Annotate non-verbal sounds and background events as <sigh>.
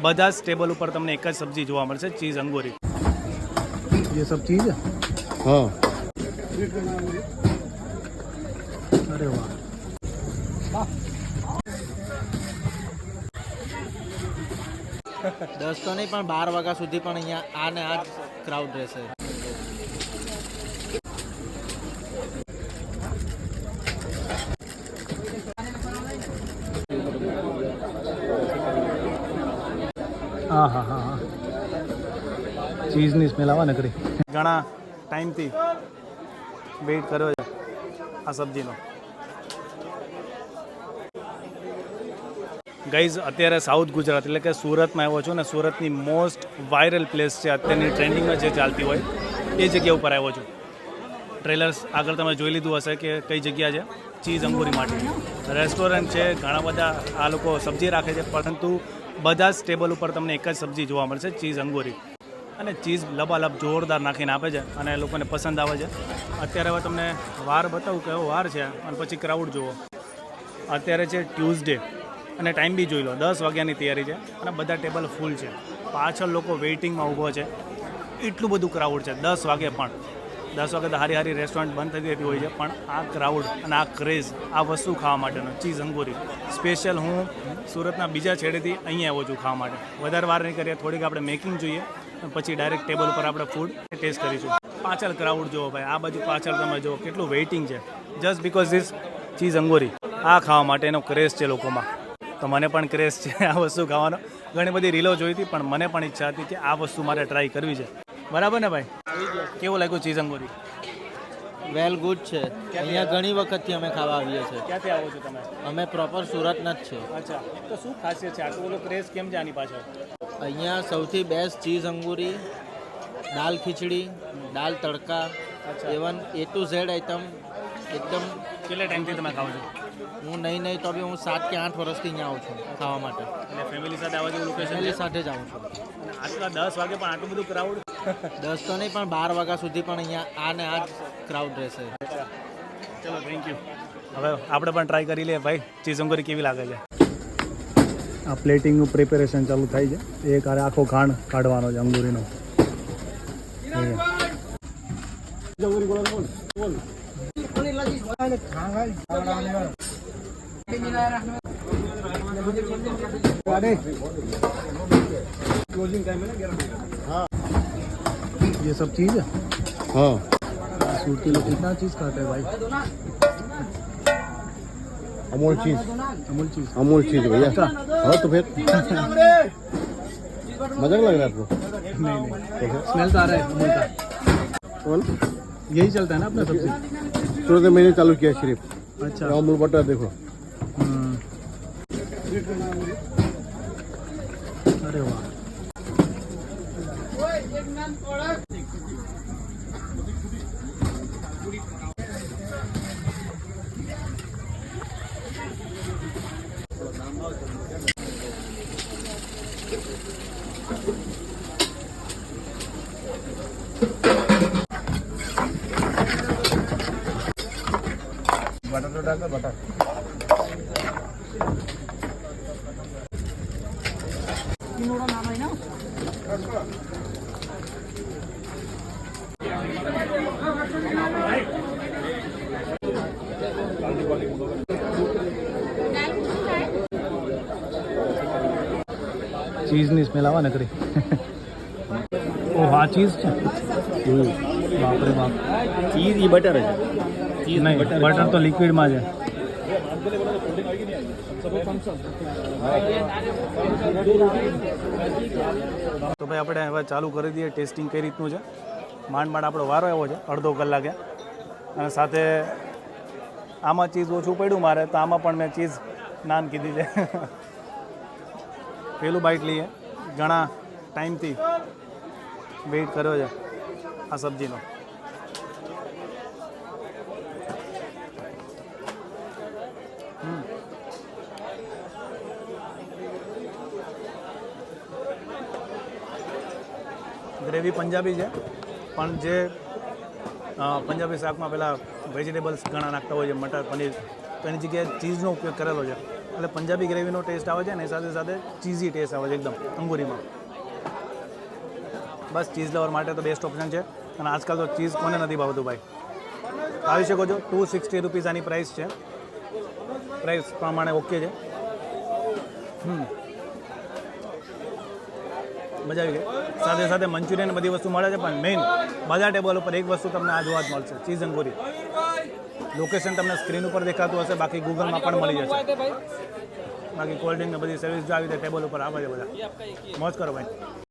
બધા જ ટેબલ ઉપર તમને એક જ સબ્જી જોવા મળશે ચીઝ અંગોરી ये सब चीज़ है हाँ अरे वाह દસ તો નહીં પણ બાર વાગ્યા સુધી પણ અહીંયા આ ને આ જ ક્રાઉડ રહેશે હા હા હા હા. ચીઝની સ્મેલ આવે ને ઘણા ટાઈમથી વેઇટ કર્યો છે આ સબ્જીનો. ગઈઝ અત્યારે સાઉથ ગુજરાત એટલે કે સુરતમાં આવ્યો છું ને સુરતની મોસ્ટ વાયરલ પ્લેસ છે અત્યારની ટ્રેન્ડિંગમાં જે ચાલતી હોય, એ જગ્યા ઉપર આવ્યો છું. ટ્રેલર્સ આગળ તમે જોઈ લીધું હશે કે કઈ જગ્યા છે? ચીઝ અંગુરી માટે રેસ્ટોરન્ટ છે, ઘણા બધા આ લોકો સબ્જી રાખે છે, પરંતુ બધા જ ટેબલ ઉપર તમને એક જ સબ્જી જોવા મળશે ચીઝ અંગોરી. અને ચીઝ લબાલબ જોરદાર નાખીને આપે છે અને લોકોને પસંદ આવે છે. અત્યારે હવે તમને વાર બતાવું કયો વાર છે, અને પછી ક્રાઉડ જુઓ. અત્યારે છે ટ્યુઝડે અને ટાઈમ બી જોઈ લો, દસ વાગ્યાની તૈયારી છે અને બધા ટેબલ ફૂલ છે. પાછળ લોકો વેઇટિંગમાં ઊભો છે. એટલું બધું ક્રાઉડ છે, દસ વાગે પણ. દસ વખત હારી હારી રેસ્ટોરન્ટ બંધ થઈ જતી હોય છે. પણ આ ક્રાઉડ અને આ ક્રેઝ આ વસ્તુ ખાવા માટેનો ચીઝ અંગુરી. સ્પેશિયલ હું સુરતના બીજા છેડેથી અહીંયા આવ્યો છું ખાવા માટે. વધારે વાર નહીં કરીએ, થોડીક આપણે મેકિંગ જોઈએ. પછી ડાયરેક્ટ ટેબલ ઉપર આપણે ફૂડ ટેસ્ટ કરીશું. પાછળ ક્રાઉડ જુઓ ભાઈ, આ બાજુ પાછળ તમે જુઓ, કેટલું વેઇટિંગ છે. જસ્ટ બિકોઝ ધીસ ચીઝ અંગોરી, આ ખાવા માટેનો ક્રેઝ છે લોકોમાં. તો મને પણ ક્રેઝ છે આ વસ્તુ ખાવાનો. ઘણી બધી રીલો જોઈ હતી, પણ મને પણ ઈચ્છા હતી કે આ વસ્તુ મારે ટ્રાય કરવી છે. બરાબર ને ભાઈ? કેવું લાગ્યું ચીઝ અંગોરી? વેલ ગુડ છે. અહીંયા ઘણી વખતથી અમે ખાવા આવીએ છીએ. ક્યાંથી આવો છો તમે? અમે પ્રોપર સુરતના જ છે અચ્છા. તો શું ખાસિયત છે? આટલું બધું ક્રેઝ કેમ છે આની પાછળ? અહીંયા સૌથી best cheese Angoori dal khichdi dal tadka A one A to Z item એકદમ કેટલા ટાઈમથી તમે ખાવ છો? હું નહીં નહીં તો બી હું સાત કે આઠ વર્ષથી અહીંયા આવું છું ખાવા માટે. એટલે ફેમિલી સાથે આવવા જેવું લોકેશન ફેમિલી સાથે જ આવું છું. આટલા દસ વાગે પણ આટલું બધું ક્રાઉડ દસ તો નહીં પણ બાર વાગ્યા સુધી પણ અહીંયા આ ને આ ક્રાઉડ રહેશે. ચલો થેન્ક યુ હવે આપણે પણ ટ્રાય કરી લઈએ. ભાઈ ચીઝુંગરી અંગોરી કેવી લાગે છે? આ પ્લેટિંગનું પ્રિપેરેશન ચાલુ થાય છે. એક આરે આખો ખાંડ કાઢવાનો છે અંગૂરીનો. ये सब चीज़ है? हाँ। सूरती लोग कितना चीज़ खाते हैं भाई? अमूल चीज़। अमूल चीज़। अमूल चीज़ भैया। हाँ तो फिर? मज़ाक लग रहा है आपको? नहीं नहीं। स्मेल तो आ रहा है अमूल का। कौन? यही चलता है ना अपना सब्ज़ी? सूरत में मैंने चालू किया सिर्फ़ अच्छा। अमूल बटर देखो। हम्म। अरे वाह। बटर तो डाल बटर ચીઝની સ્મેલ આવે ને ઓહ આ ચીઝ છે? બાપરે બાપ. ચીઝ એ બટર છે ચીઝ નહીં બટર તો લિક્વિડમાં છે. તો ભાઈ આપણે હવે ચાલુ કરી દઈએ ટેસ્ટિંગ કઈ રીતનું છે. માંડ માંડ આપણો વારો આવ્યો છે અડધો કલાકે. અને સાથે આમાં ચીઝ ઓછું પડ્યું મારે તો આમાં પણ મેં ચીઝ નાન કીધી છે. <laughs> પહેલું બાઇટ લઈએ. ઘણા ટાઈમથી વેઇટ કર્યો છે આ સબ્જીનો. ગ્રેવી પંજાબી છે, પણ જે પંજાબી શાકમાં પેલા વેજીટેબલ્સ ઘણા નાખતા હોય છે, મટર, પનીર, તો એની જગ્યાએ ચીઝનો ઉપયોગ કરેલો છે. એટલે પંજાબી ગ્રેવીનો ટેસ્ટ આવે છે ને સાથે સાથે ચીઝી ટેસ્ટ આવે છે, એકદમ અંગુરીમાં. બસ ચીઝ લવર માટે તો બેસ્ટ ઓપ્શન છે. અને આજકાલ તો ચીઝ કોને નથી ભાવતું ભાઈ? આવી શકો છો ટુ સિક્સટી રૂપીઝ આની પ્રાઇસ છે. પ્રાઇસ પ્રમાણે ઓકે છે. હમ. મજા આવી ગઈ. સાથે સાથે મંચુરિયન બધી વસ્તુ મળે છે, પણ મેઇન બધા ટેબલ ઉપર એક વસ્તુ તમને આ જોવા જ મળશે, ચીઝ અંગુરી. લોકેશન તમને સ્ક્રીન ઉપર દેખાતું હશે, બાકી ગૂગલમાં પણ મળી જશે. બાકી કોલ્ડ ડ્રિંક બધી સર્વિસ જો આવી રીતે ટેબલ ઉપર આવે છે બધા. મોજ કરો ભાઈ.